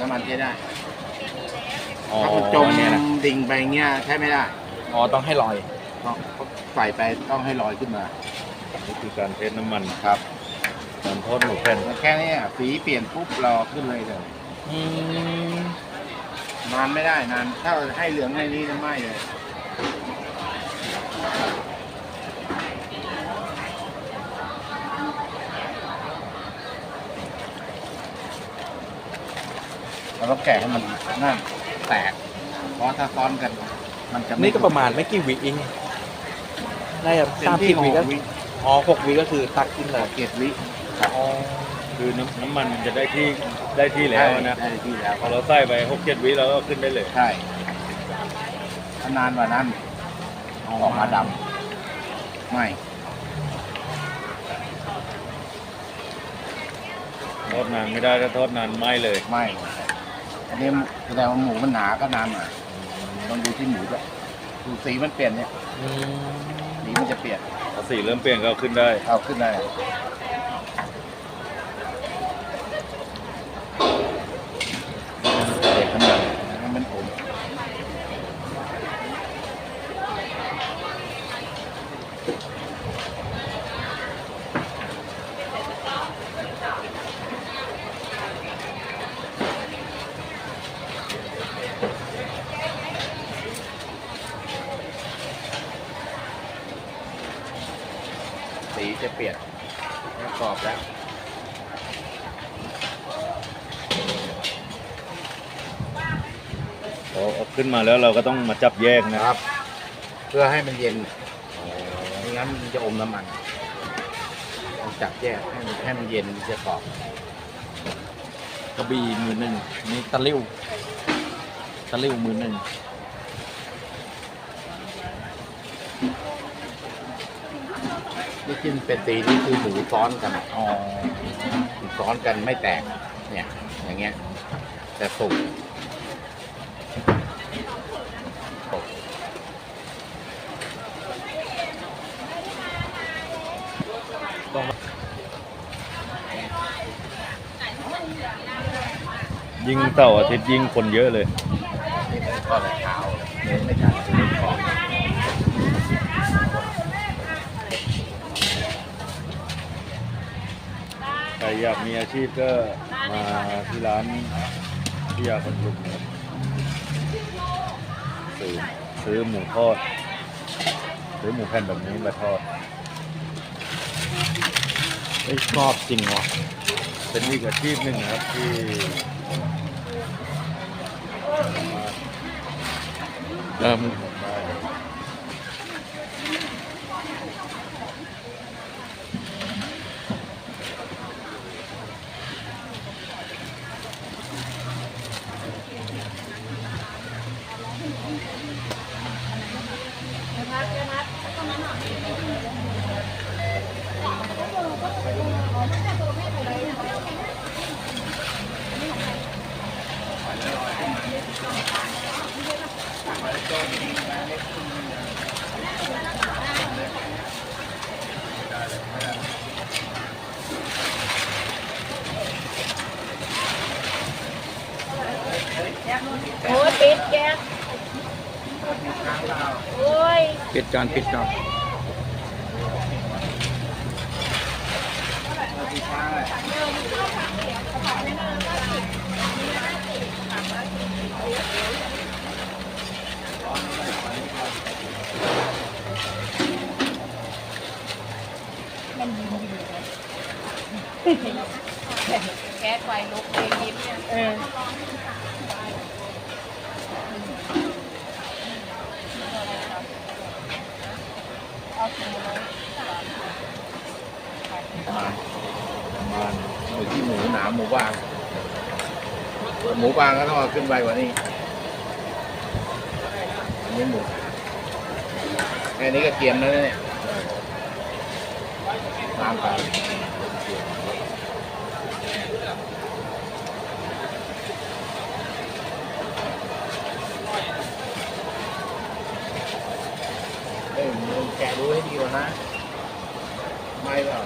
น้ำมันใช้ได้อ๋อถ้ามันจมเนี่ยนะดิ่งไปเงี้ยใช้ไม่ได้อ๋อต้องให้ลอย ต้องใส่ไปต้องให้ลอยขึ้นมานี่คือการเทสน้ำมันครับการทอดหมูแผ่นแค่นี้อะสีเปลี่ยนปุ๊บเราขึ้นเลยเลยอืมนานไม่ได้นานถ้าให้เหลืองในนี้จะไหม้เลย เราต้องแกะให้มันนั่นแตก เพราะถ้าซ้อนกัน มันจะไนี่ก็ประมาณไม่กี่วิเองได้ครับเต็สามที่สิบวิก็หกวิอ๋อหกวิก็คือตักขึ้นเลยเจ็ดวิอ๋อคือน้ำน้ำมันจะได้ที่ได้ที่แล้วนะ ได้ที่แล้วพอเราใส่ไปหกเจ็ดวิเราก็ขึ้นได้เลย ใช่ถ้านานกว่านั้นออกมาดำไม่ทอดนานไม่ได้ถ้าทอดนานไหม้เลยไม่ อันนี้แสดงว่าหมูมันหนาก็นานหน่อยต้องดูที่หมูด้วยดูสีมันเปลี่ยนเนี่ยอืมสีมันจะเปลี่ยนพอสีเริ่มเปลี่ยนก็เอาขึ้นได้ เอาขึ้นได้เด็กขนาดให้มันอม สีจะเปลี่ยนแล้วกรอบแล้วพอเอาขึ้นมาแล้วเราก็ต้องมาจับแยกนะครับ เพื่อให้มันเย็นไม่งั้นมันจะอมน้ำมันต้องจับแยกให้มันให้มันเย็นมันจะกรอบกระบี่มือหนึ่งนี่ตะลิ่วตะลิ่วมือหนึ่ง นี่ที่มันเป็นตีนี่คือหมูซ้อนกันอ๋อหมูซ้อนกันไม่แตก เนี่ย อย่างเงี้ยแต่สุกยิ่งเสาร์อาทิตย์ยิ่งคนเยอะเลยนี่เป็นทอดในเช้าเน้นในการซื้อของ รอยากมีอาชีพก็มาที่ร้านพิยาคนลุกครับซื้อซื้อหมูทอด ซื้อหมูแผ่นแบบนี้มาทอดไอ้ยชอบจริงวะเป็นอีกอาชีพหนึ่งนะครับที่เริ่ม โอ้ยปิดแก๊สโอ้ยปิดก่อนปิดก่อน แก๊สไฟลุกเลยยิ้มเนี่ยเออประมาณประมาณอยู่ที่หมูหนาหมูบาง หมูบางก็ต้องเอาขึ้นไปกว่านี้ อันนี้หมูแค่นี้ก็เกรียมแล้วนะเนี่ยน้ำไปเอ้ยมึงแกะดูให้ดีก่อนนะ ไม่เปล่า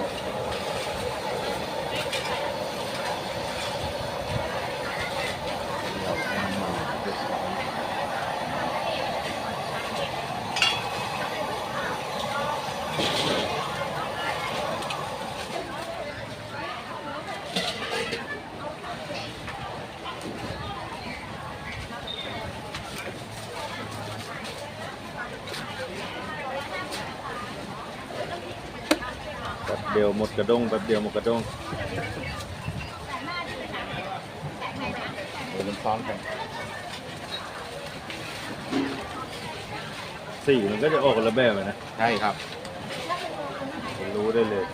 เดียวหมดกระด้งแป๊บเดียวหมดกระด้งเดี๋ยวมันซ้อนกันสีมันก็จะออกคนละแบบเลยนะ ใช่ครับ ผมรู้ได้เลย